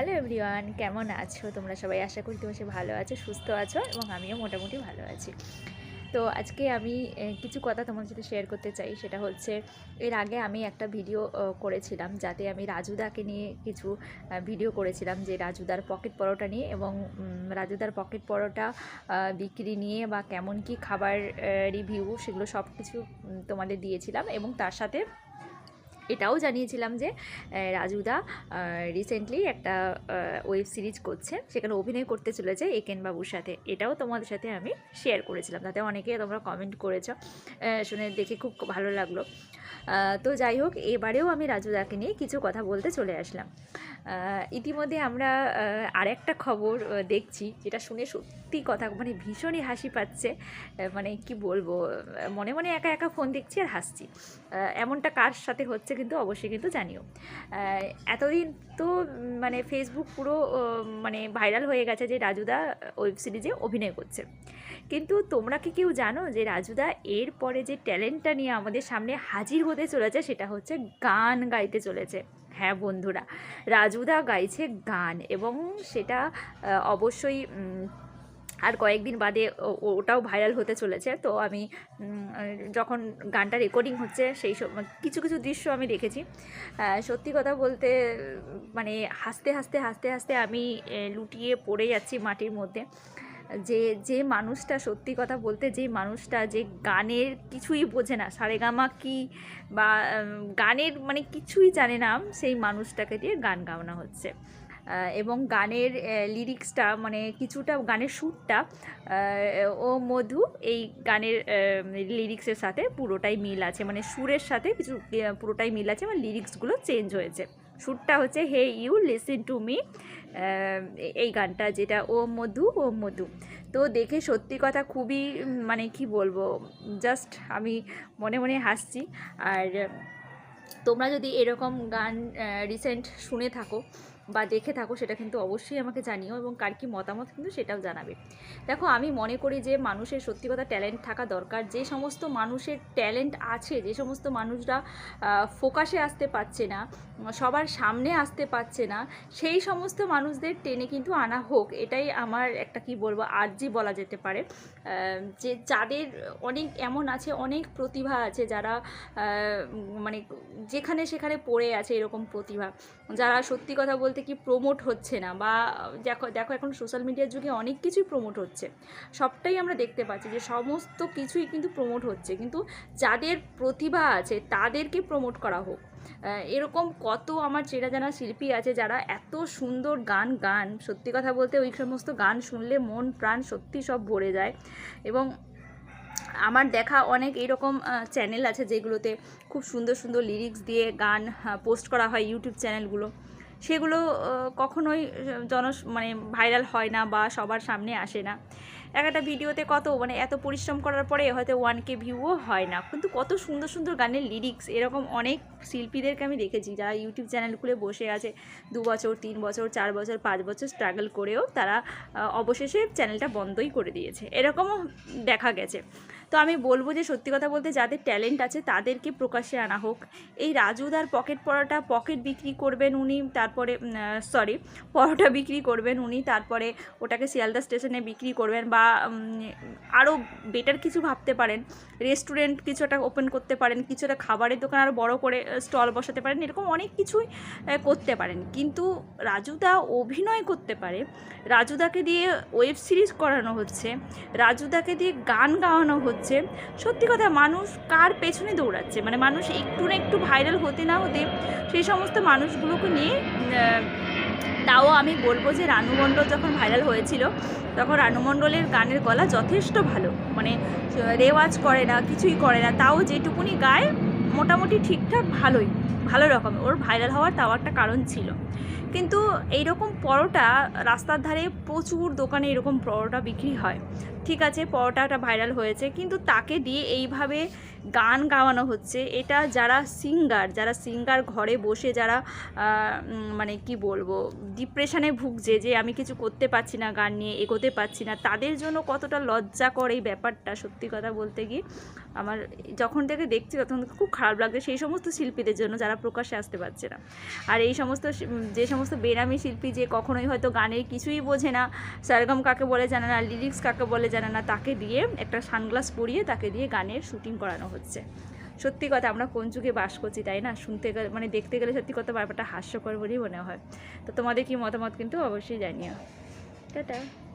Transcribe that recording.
Hello everyone, কেমন আছো? তোমরা সবাই আশা করি তোমরা ভালো আছো, সুস্থ আছো এবং আমিও মোটামুটি ভালো আছি। তো আজকে আমি কিছু কথা তোমার সাথে শেয়ার করতে চাই। সেটা হচ্ছে, এর আগে আমি একটা ভিডিও করেছিলাম যাতে আমি রাজুদাকে নিয়ে কিছু ভিডিও করেছিলাম যে রাজুদার পকেট পরোটা নিয়ে এবং রাজুদার পকেট পরোটা বিক্রি নিয়ে বা কেমন কি খাবার রিভিউ সেগুলো সব কিছু তোমাদের দিয়েছিলাম এবং তার সাথে এটাও জানিয়েছিলাম যে রাজুদা রিসেন্টলি একটা ওয়েব সিরিজ করছে। সেখানে অভিনয় করতে চলেছে একেন বাবুর সাথে। এটাও তোমাদের সাথে আমি শেয়ার করেছিলাম। তাতে অনেকে তোমরা কমেন্ট করেছ। শুনে দেখে খুব ভালো লাগল। তো যাই হোক, এবারেও আমি রাজুদাকে নিয়ে কিছু কথা বলতে চলে আসলাম। ইতিমধ্যে আমরা আর একটা খবর দেখছি, যেটা শুনে সত্যি কথা মানে ভীষণই হাসি পাচ্ছে। মানে কি বলব, মনে মনে একা একা ফোন দেখছি আর হাসছি। এমনটা কার সাথে হচ্ছে কিন্তু অবশ্যই কিন্তু জানিও। এতদিন তো মানে ফেসবুক পুরো মানে ভাইরাল হয়ে গেছে যে রাজুদা ওয়েব সিরিজে অভিনয় করছে। কিন্তু তোমরা কি কেউ জানো যে রাজুদা এর পরে যে ট্যালেন্টটা নিয়ে আমাদের সামনে হাজির হতে চলেছে সেটা হচ্ছে গান গাইতে চলেছে। হ্যাঁ বন্ধুরা, রাজুদা গাইছে গান এবং সেটা অবশ্যই আর কয়েকদিন বাদে ওটাও ভাইরাল হতে চলেছে। তো আমি যখন গানটা রেকর্ডিং হচ্ছে, সেই সব, কিছু কিছু দৃশ্য আমি দেখেছি। সত্যি কথা বলতে মানে হাসতে হাসতে হাসতে হাসতে আমি লুটিয়ে পড়ে যাচ্ছি মাটির মধ্যে। যে যে মানুষটা, সত্যি কথা বলতে, যে মানুষটা, যে গানের কিছুই বোঝে না, সারেগামা কি বা গানের মানে কিছুই জানে না, সেই মানুষটাকে দিয়ে গান গাওয়ানো হচ্ছে। এবং গানের লিরিক্সটা মানে কিছুটা গানের সুরটা ও মধু এই গানের লিরিক্সের সাথে পুরোটাই মিল আছে। মানে সুরের সাথে কিছু পুরোটাই মিল আছে মানে লিরিক্সগুলো চেঞ্জ হয়েছে। সুরটা হচ্ছে hey you listen to me এই গানটা যেটা, ও মধু ও মধু। তো দেখে সত্যি কথা খুবই মানে কি বলব জাস্ট আমি মনে মনে হাসছি। আর তোমরা যদি এরকম গান রিসেন্ট শুনে থাকো বা দেখে থাকো, সেটা কিন্তু অবশ্যই আমাকে জানিও এবং কার কি মতামত কিন্তু সেটাও জানাবে। দেখো, আমি মনে করি যে মানুষের সত্যি কথা ট্যালেন্ট থাকা দরকার। যে সমস্ত মানুষের ট্যালেন্ট আছে, যে সমস্ত মানুষরা ফোকাসে আসতে পারছে না, সবার সামনে আসতে পারছে না, সেই সমস্ত মানুষদের টেনে কিন্তু আনা হোক, এটাই আমার একটা কি বলব, আর্জি বলা যেতে পারে। যে যাদের অনেক এমন আছে, অনেক প্রতিভা আছে যারা মানে যেখানে সেখানে পড়ে আছে এরকম প্রতিভা, যারা সত্যি কথা বলতে কি প্রমোট হচ্ছে না বা, দেখো দেখো এখন সোশ্যাল মিডিয়ার যুগে অনেক কিছুই প্রমোট হচ্ছে। সবটাই আমরা দেখতে পাচ্ছি যে সমস্ত কিছুই কিন্তু প্রমোট হচ্ছে। কিন্তু যাদের প্রতিভা আছে তাদেরকে প্রমোট করা হোক। এরকম কত আমার চেনা জানা শিল্পী আছে যারা এত সুন্দর গান গান, সত্যি কথা বলতে ওই সমস্ত গান শুনলে মন প্রাণ সত্যি সব ভরে যায়। এবং আমার দেখা অনেক এরকম চ্যানেল আছে যেগুলোতে খুব সুন্দর সুন্দর লিরিক্স দিয়ে গান পোস্ট করা হয় ইউটিউব চ্যানেলগুলো সেগুলো কখনোই জন মানে ভাইরাল হয় না বা সবার সামনে আসে না। এক একটা ভিডিওতে কত মানে এত পরিশ্রম করার পরে হয়তো ওয়ান কে ভিউও হয় না। কিন্তু কত সুন্দর সুন্দর গানের লিরিক্স এরকম অনেক শিল্পীদেরকে আমি দেখেছি যারা ইউটিউব চ্যানেল খুলে বসে আছে, দু বছর, তিন বছর, চার বছর, পাঁচ বছর স্ট্রাগল করেও তারা অবশেষে চ্যানেলটা বন্ধই করে দিয়েছে। এরকমও দেখা গেছে। তো আমি বলব যে সত্যি কথা বলতে যাদের ট্যালেন্ট আছে তাদেরকে প্রকাশ্যে আনা হোক। এই রাজুদার পকেট পরোটা পকেট বিক্রি করবেন উনি, তারপরে সরি পরোটা বিক্রি করবেন উনি, তারপরে ওটাকে শিয়ালদা স্টেশনে বিক্রি করবেন বা আরও বেটার কিছু ভাবতে পারেন। রেস্টুরেন্ট কিছু একটা ওপেন করতে পারেন, কিছু একটা খাবারের দোকান আরও বড় করে স্টল বসাতে পারেন, এরকম অনেক কিছুই করতে পারেন। কিন্তু রাজুদা অভিনয় করতে পারে। রাজুদাকে দিয়ে ওয়েব সিরিজ করানো হচ্ছে। রাজুদাকে দিয়ে গান গাওয়ানো হচ্ছে। সত্যি কথা, মানুষ কার পেছনে দৌড়াচ্ছে? মানে মানুষ একটু না একটু ভাইরাল হতে না হতে সেই সমস্ত মানুষগুলোকে নিয়ে তাও আমি বলব যে রানু মণ্ডল যখন ভাইরাল হয়েছিল, তখন রানু মণ্ডলের গানের গলা যথেষ্ট ভালো। মানে রেওয়াজ করে না, কিছুই করে না, তাও যেটুকুনি গায় মোটামুটি ঠিকঠাক ভালোই, ভালো রকম। ওর ভাইরাল হওয়ার তাও একটা কারণ ছিল। কিন্তু এইরকম পরোটা রাস্তার ধারে প্রচুর দোকানে এরকম পরোটা বিক্রি হয়। ঠিক আছে, পরোটাটা ভাইরাল হয়েছে, কিন্তু তাকে দিয়ে এইভাবে গান গাওয়ানো হচ্ছে। এটা যারা সিঙ্গার যারা সিঙ্গার ঘরে বসে, যারা মানে কি বলব ডিপ্রেশনে ভুগছে যে আমি কিছু করতে পারছি না, গান নিয়ে এগোতে পারছি না, তাদের জন্য কতটা লজ্জাকর এই ব্যাপারটা, সত্যি কথা বলতে গিয়ে। আমার যখন থেকে দেখছি, তখন খুব খারাপ লাগছে সেই সমস্ত শিল্পীদের জন্য, যারা প্রকাশ্যে আসতে পারছে না। আর এই সমস্ত যে সমস্ত বেনামি শিল্পী যে কখনোই হয়তো গানের কিছুই বোঝে না সারগম কাকে বলে জানে না, লিরিক্স কাকে বলে জানে না তাকে দিয়ে একটা সানগ্লাস পরিয়ে তাকে দিয়ে গানের শুটিং করানো হচ্ছে। সত্যি কথা, আমরা কোন যুগে বাস করছি, তাই না? শুনতে গেলে মানে দেখতে গেলে সত্যি কথা ব্যাপারটা হাস্যকর বলেই মনে হয়। তো তোমাদের কি মতামত কিন্তু অবশ্যই জানিও। টাটা।